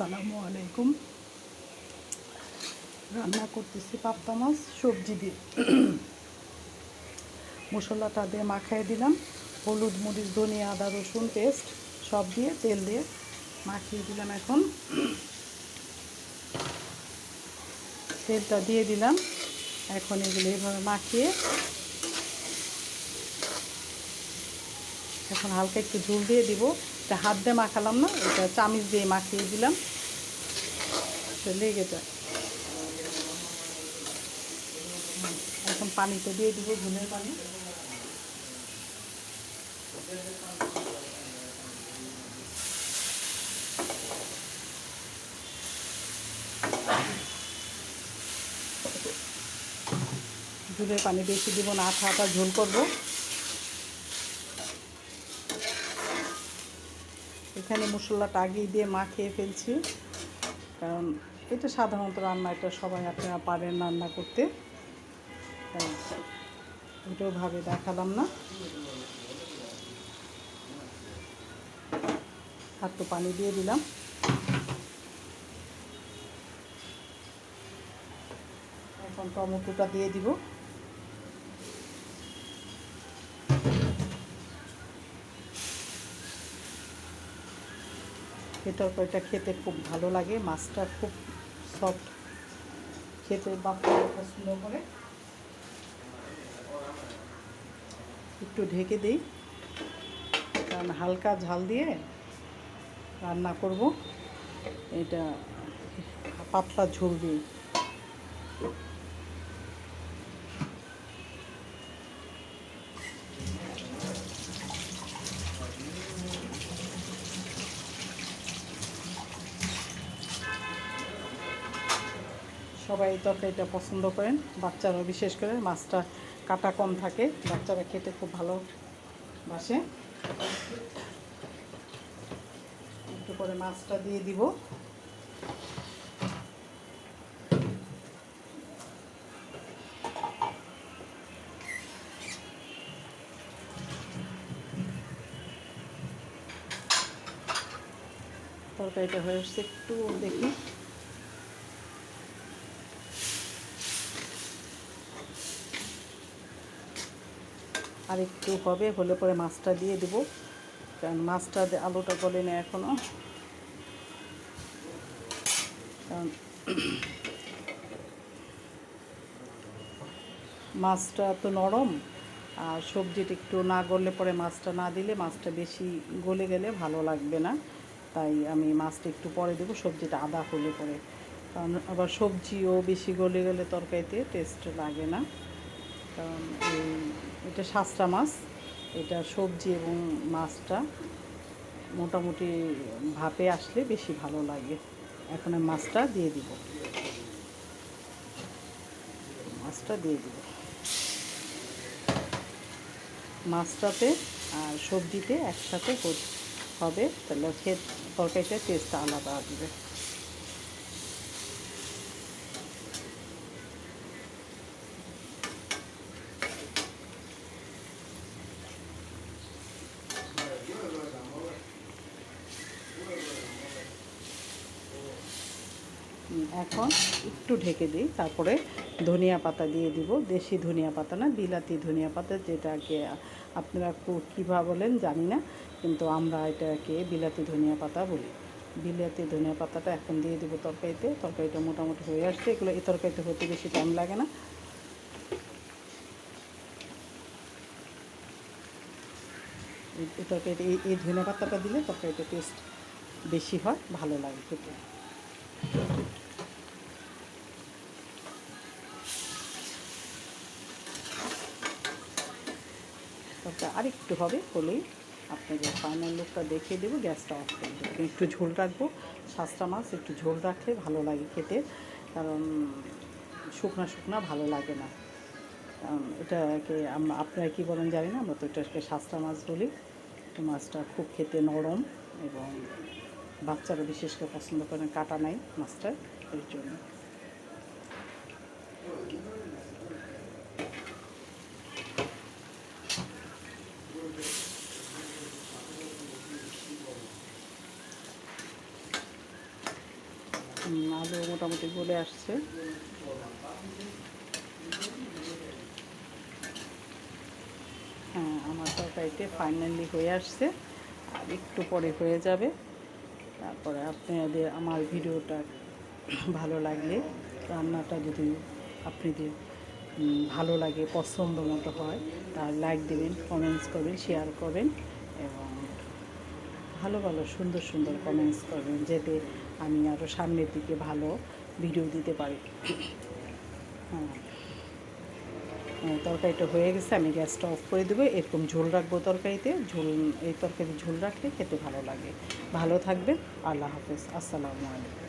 আসসালামু আলাইকুম। রান্না করতেছি পাপ্তা মাছ, সবজি দিয়ে। মশলাটা দিয়ে মাখাই দিলাম। হলুদ, মরিচ, ধনিয়া, আদা, রসুন, পেস্ট সব দিয়ে তেল দিয়ে মাখিয়ে দিলাম এখন। তেলটা দিয়ে দিলাম। এখন এগুলো এইভাবে মাখিয়ে এখন হালকা একটু ঝুল দিয়ে দিব। এটা হাত দিয়ে মাখালাম না, এটা চামিচ দিয়ে মাখিয়ে দিলাম। লেগে যায়। এখন পানিতে দিয়ে দিব ঝুলের পানি। ঝুলের পানি বেশি দিব না আঠা আঠা ঝোল করব। এখানে মশলাটা আগেই দিয়ে মাখিয়ে ফেলছি। কারণ এটা সাধারণত রান্না, এটা সবাই আপনারা পারেন রান্না করতে। ওটাও ভাবে দেখালাম না। একটু পানি দিয়ে দিলাম। এখন টমেটোটা দিয়ে দিব। এই তরকারিটা খেতে খুব ভালো লাগে, মাছটা খুব সফট খেতে বাচ্চারা পছন্দ করে। একটু ঢেকে দিই, কারণ হালকা ঝাল দিয়ে রান্না করব। এটা পাতলা ঝোল দিয়ে। সবাই তরকারিটা পছন্দ করেন। বাচ্চারা বিশেষ করে মাছটা কাটা কম থাকে, বাচ্চারা খেতে খুব ভালো বাসে। একটু করে মাছটা দিয়ে দিব। তরকারিটা হয়ে আসছে, একটু দেখি। আর একটু হবে, হলে পরে মাছটা দিয়ে দেব। কারণ মাছটা আলুটা গলে না এখনও কারণ মাছটা তো নরম, আর সবজিটা একটু না গললে পরে মাছটা না দিলে মাছটা বেশি গলে গেলে ভালো লাগবে না। তাই আমি মাছটা একটু পরে দেবো, সবজিটা আদা হলে পরে। কারণ আবার সবজিও বেশি গলে গেলে তরকারিতে টেস্ট লাগে না। কারণ এটা শাস্তা মাছ, এটা সবজি এবং মাছটা মোটামুটি ভাপে আসলে বেশি ভালো লাগে। এখন মাছটা দিয়ে দিব। মাছটা দিয়ে দিব। মাছটাতে আর সবজিতে একসাথে হবে, তাহলে খেত তরকারিটা টেস্ট আলাদা আসবে। এখন একটু ঢেকে দিই, তারপরে ধনিয়া পাতা দিয়ে দিব, দেশি ধনিয়া পাতা না, বিলাতি ধনিয়া পাতা, যেটাকে আপনারা কীভাবে বলেন জানি না, কিন্তু আমরা এটাকে বিলাতি ধনিয়া পাতা বলি। বিলাতি ধনিয়া পাতাটা এখন দিয়ে দিব তরকারিতে, তরকারিটা মোটামুটি হয়ে আসছে, এগুলো এই তরকারিতে হতে বেশি টাইম লাগে না। এই- তরকারিটা এই ধনিয়া পাতাটা দিলে তরকারিটা টেস্ট বেশি হয়, ভালো লাগে খেতে। তবে আরেকটু হবে, হলেই আপনাদের ফাইনাল লুকটা দেখিয়ে দেবো, গ্যাসটা অফ করে দেবো। একটু ঝোল রাখব, শাস্তা মাছ, একটু ঝোল রাখলে ভালো লাগে খেতে, কারণ শুকনা শুকনা ভালো লাগে না। এটাকে আপনারা কী বলেন জানি না, আমরা তো এটাকে শাস্তা মাছ বলি। মাছটা খুব খেতে নরম এবং বাচ্চারা বিশেষ করে পছন্দ করেন কাটা নাই মাছটা, এর জন্য। আলু মোটামুটি গলে আসছে। হ্যাঁ আমার তরকারিতে ফাইনালি হয়ে আসছে। আর একটু পরে হয়ে যাবে। তারপরে আপনাদের আমার ভিডিওটা ভালো লাগলে, রান্নাটা যদি আপনাদের ভালো লাগে, পছন্দ মতো হয়, তার লাইক দেবেন কমেন্টস করবেন শেয়ার করবেন এবং ভালো ভালো সুন্দর সুন্দর কমেন্টস করবেন, যাতে আমি আরও সামনের দিকে ভালো ভিডিও দিতে পারি। হ্যাঁ। হ্যাঁ, তরকারিটা হয়ে গেছে আমি গ্যাসটা অফ করে দেবো। এরকম ঝোল রাখব তরকারিতে। ঝোল এই তরকারি ঝোল রাখলে খেতে ভালো লাগে। ভালো থাকবেন। আল্লাহ হাফেজ। আসসালামু আলাইকুম।